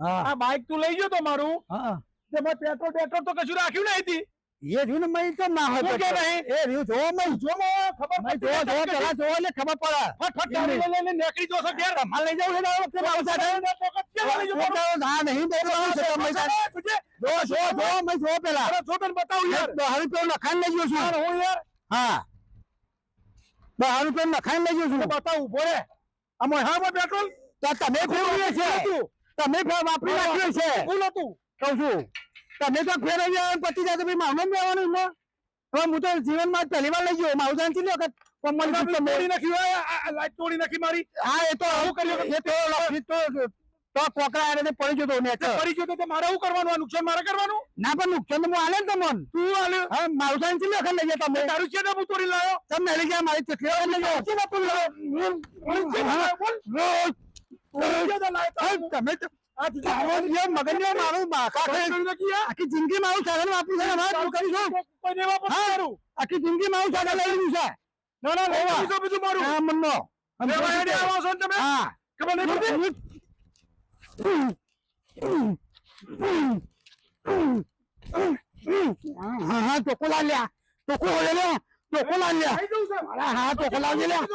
હા. આ બાઇક તું લઈ ગયો તો મારું? હા. તે મેં પેટ્રોલ પેટ્રોલ તો કશું રાખ્યું નહીં હતી. એ રહ્યું ને મય તો ના હોય કે નહીં? એ રહ્યું જો મય. જો ખબર મય જો જો પેલા જો એટલે ખબર પડે. ફટફટ ગાડી લઈ લઈને નીકળી જશો ઘેર. તમારે લઈ જાવ છે તો આ વખતે મારું સાથે ના નહીં બોલવાનું છે તમે? જો જો જો મય જો પેલા. જો તને બતાવું યાર. દસ રૂપિયા લખાણ લઈ ગયો યાર છું. હું યાર. હા. દસ રૂપિયા લખાણ લઈ ગયો છું. તો બતાવું રે આમાં હા પેટ્રોલ? તો તમે ફેરવ્યું છે? તમે ફેર વાપરી નાખ્યું છે. ફૂલ હતું કઉ છું. તમે તો ફેર આવી પતી જાય ભાઈ મારું નામ લેવાનું એમાં હવે હું તો જીવનમાં પહેલી વાર લઈ ગયો. મારું જાણ કેટલી વખત તોડી નાખી હોય આ- આ લાઈટ તોડી નાખી મારી. હા એ તો આવું કર્યું એ તો તો તો કોકરા આને પડી ગયો તો ને પડી ગયો તો મારે શું કરવાનું? નુકસાન મારે કરવાનું? ના પણ નુકસાન તો હું આલે ને તમને તું હાલે હા મારું જાણ વખત લઈ ગયા તમે. તારું છે ને હું તોડી લાયો. તમે લઈ ગયા મારી કેટલી લઈ ગયા તમે તો. આખી જિંદગી મારું સાધન વાપર્યું છે આખી જિંદગી મારું સાધન લઈ લીધું છે ના, ના, લઈ ઓવા. બધું મારું. હા મનનો આવો છો તમે? હા ખબર નહીં પડતી? હા હા ચોખ્ખો લાલ્યા ચોખ્ખો હોય લ્યા ચોખ્ખો લાલ્યા હા ચોખ્ખો લાવી લ્યા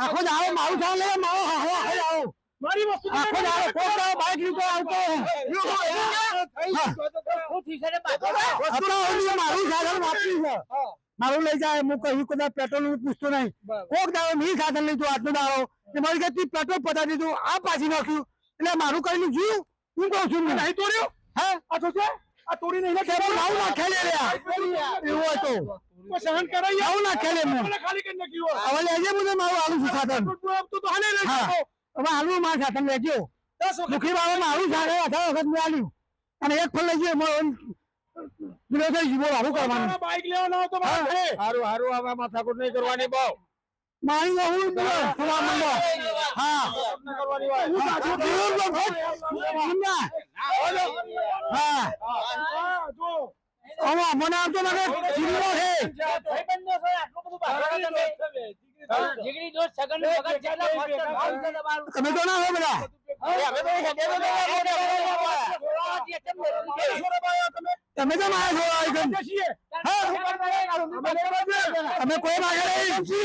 આખો મારું સાલ લે મારો આખો આખો મારી વસ્તુ આખો દાવો કોક દાવો બાઈક લીધો આવતો મારું સાધન વાપર્યું છે મારું લઈ જાય હું કહ્યું કદાચ પેટ્રોલ હું પૂછતો નહીં કોક દાવો મેં સાધન લીધું આટલું દાવો કે મારી ઘરથી પેટ્રોલ પતા દીધું આ પાછી નાખ્યું એટલે મારું કઈ જીવ હું. કહું છું નહીં તોડ્યું હે. આ તો છે આ તોડી નહીં નાખે લે રે આ. એવું હોય તો. કોઈ સહન કરાય. આવું ના ખેલે મેં મને ખાલી કરી નાખ્યું હોય. હવે લેજે મને મારું આલુ છું સાધન. તું આમ તો હાલે લઈ હવે આલુ માર સાધન લેજો. મુખી બાબા મારું સાધન અઢાર વખત મેં આલ્યું. અને એક ફળ લઈ ગયો બોલ આવું કરવાનું. બાઈક લેવાનો તો મારા હારું હારું હવે માથાકૂટ નહીં કરવાની બહુ. મારી નો હું સુવા મંડો. હા. હું સાચું બોલું. તો ખોટ. સમજ્યા? હા. હા, જો. હવે મને આવતો લાગે ચીડીઓ છે. જીગરી દોસ્ત સગનનું મગજ જેટલા મસ્ત ભાવ છે તમે તો ના હોય બધા. તમે તો મારા જોવા આવી. તમે કોઈ માગે નહીં એ છે.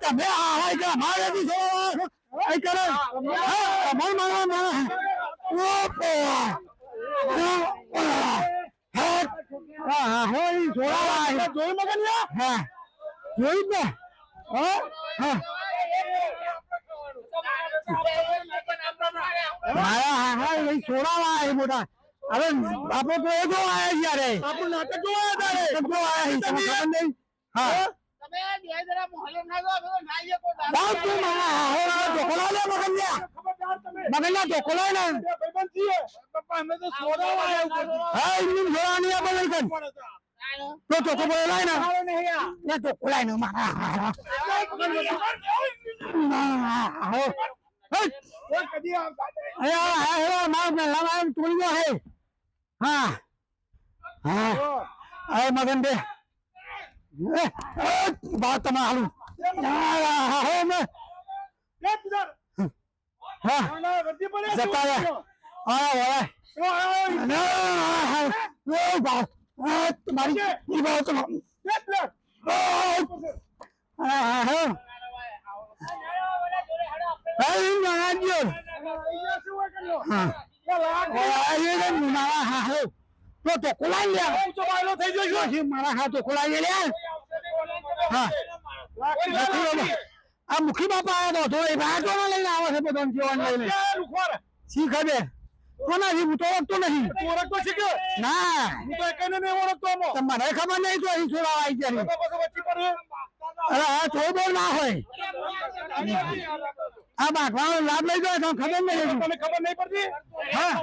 તમે આ કે અમારે બી જોવા અહીં કરે હા, અમારે માનવા માનવા ઓપો. હા હા હોય જોવા આવે. જોયું મગનિયા? હા જોઈ ને હા હા મારા હા હા એ છોડાવા આવે મોટા. હવે આપણે તો એ જોવા આવ્યા જ્યારે આપણું નાટક જોવા તારે? જોવા આવ્યા ખબર નહીં? હા. તમે બે જરા મોહલ્લે ના જાઓ, અમે તો નાઈએ કોઈ દારૂ બાપ તું મારા હાહોના ઢોકળા લે મગનિયા ખબરદાર તમે. મગનિયા ઢોકળા ને આવ્યા. હા ઇન્જિન જોવાની આ બદલ તો. તો ચોખ્ખો ને. ના ઢોકળા ને મારા હા. હા? મારા પહેલા મારા તોડી ગયો હે. હા. હા. અરે મગન બે. વાત તમે હાલું. હો મેં તમારી મારા હાથ લાગતી. આ મુખી બાપા આવ્યો તો એ રાજો લઈને આવે છે બધા જીવન લઈને? લે, લુખવાડ. શી ખબર કોના હું તો ઓળખતો તું ઓળખતો શીખ્યો? ના. હું તો નહીં ઓળખતો. તો ખબર નહીં તો અહીં છોડાવા આવી પડે. અરે આ થોડો ના હોય. આ બાકવાનો લાભ લઈ જાય તો ખબર નહીં તમને ખબર નહીં પડતી હા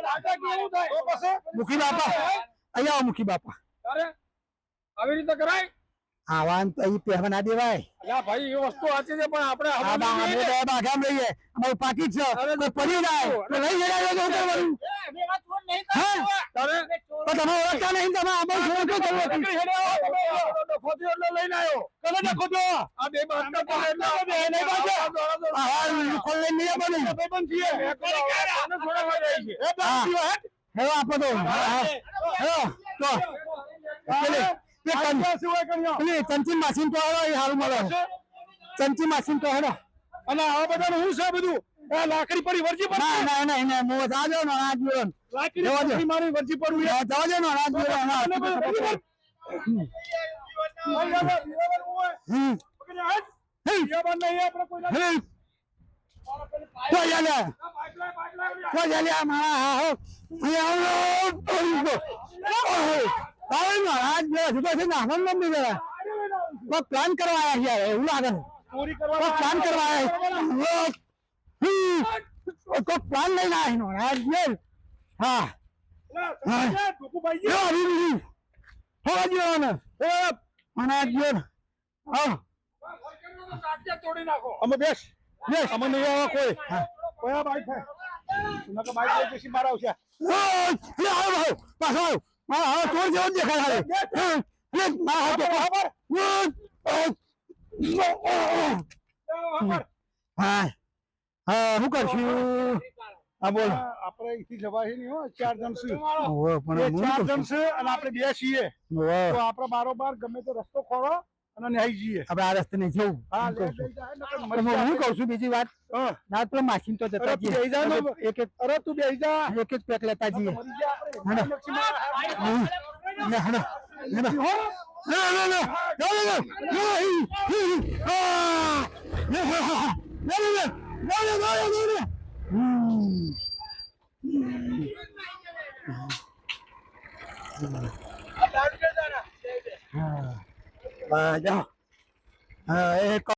લાગે કે થાય. તો પછી? મુખી બાપા અહીંયા આવો મુખી બાપા અરે આવી રીતે કરાય આવાન તો અહીં પહેવા ના દેવાય યા ભાઈ એ વસ્તુ સાચી છે પણ આપણે આ હવે બા નહીં અમે લઈએ. તો બાગામ લઈએ અમારું પાકીટ છે પડી જાય તો લઈ જડાય તો નહીં તારે તમે ઓળખતા નહીં તમે આમાં શું શું કરવું લઈને આવ્યો. કને તો આ બે બાટલા પડે એટલે બે નહીં બાજુ. આ હાલ લઈને નહીં આવવાનું. ભાઈબંધ છીએ. મેં કીધું હવે કોને જાય છે? એ. હેલો આપો તો. હેલો તો. તે ચંચી માસીન તો હેલો એ હારું મળે. ચંચી માસીન તો હેડો. અને આ બધાનું શું છે બધું? લાકડી પડી વરજી પડી ના ના ના ના હું જાજો નો અનાજ જીવન લાકડી પડી મારી વરજી પડવું હા, જાજો નો ને અનાજ જોડો અનાજ. અને બધું વરજી પર. ભાઈ, હવે બિયારણ હોય. હમ. પકડી હેટ. હમ. બિયારણ નહીં આપણે કોઈ ના- હમ. તો ચાલે આ બાટલા, બાટલા, તો ચાલે આ હા અહીંયા આવો, ગયો. ઓહો. તારે ને અનાજ જોડો જુદો છે ને આનંદ નથી જરા કોઈ પ્લાન કરવા આવ્યા એવું લાગે પ્લાન કરવા આવ્યા કોઈ પ્લાન લઈને આવીનો અનાજ હા અમે બેસ. બેસ. અમે નહીં આવા કોઈ. કયા બાઈક નકર બાઈક લઈ જઈશું આવશે. આવો પાછો આવો. હા, હા, ચોર જેવો દેખાય મારા હાથે હા, હા, શું કરશું? હા, બોલો. આપણે અહીંથી જવાય નહીં હો ચાર જણ છે પણ ચાર જણ છે અને આપણે બે છીએ તો આપણે બારોબાર ગમે તે રસ્તો ખોળો અને ન્યાય જઈએ આપણે આ રસ્તે નહીં જવું. હા છું. છું બીજી વાત ના તો માસીન તો જતા જઈએ. એક એક અરે તું બેસી જા એક એક પેક લેતા જઈએ હી, લે, લે. હમ. હા. જાઓ. હા,